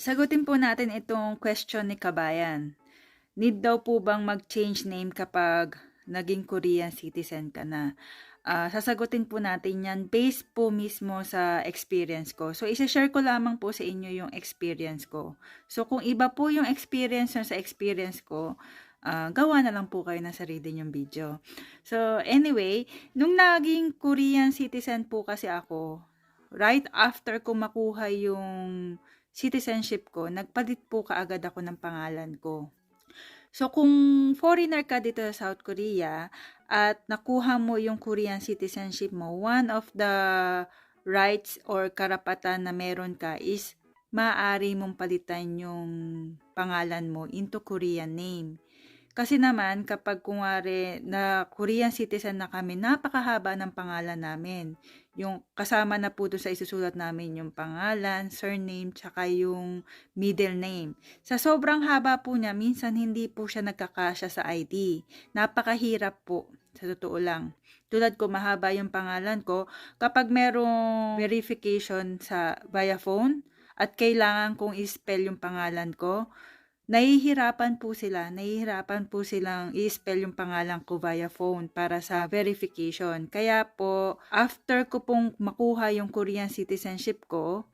Sagutin po natin itong question ni Kabayan. Need daw po bang mag-change name kapag naging Korean citizen ka na? Ah, sasagutin po natin yan based po mismo sa experience ko. So, isa-share ko lamang po sa inyo yung experience ko. So, kung iba po yung experience nyo sa experience ko, ah, gawa na lang po kayo ng sarili yung video. So, anyway, nung naging Korean citizen po kasi ako, right after ko makuha yung citizenship ko, nagpalit po kaagad ako ng pangalan ko. So, kung foreigner ka dito sa South Korea at nakuha mo yung Korean citizenship mo, one of the rights or karapatan na meron ka is maaari mong palitan yung pangalan mo into Korean name. Kasi naman, kapag kunwari na Korean citizen na kami, napakahaba ng pangalan namin. Yung kasama na po sa isusulat namin yung pangalan, surname, tsaka yung middle name. Sa sobrang haba po niya, minsan hindi po siya nagkakasya sa ID. Napakahirap po, sa totoo lang. Tulad ko, mahaba yung pangalan ko. Kapag merong verification sa via phone, at kailangan kong i-spell yung pangalan ko, nahihirapan po sila, nahihirapan po silang i-spell yung pangalan ko via phone para sa verification. Kaya po, after ko pong makuha yung Korean citizenship ko,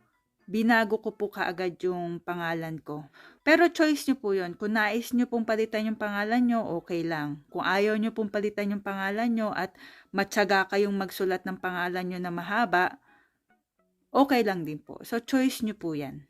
binago ko po kaagad yung pangalan ko. Pero choice nyo po yun. Kung nais nyo pong palitan yung pangalan nyo, okay lang. Kung ayaw nyo pong palitan yung pangalan nyo at matyaga kayong magsulat ng pangalan nyo na mahaba, okay lang din po. So, choice nyo po yan.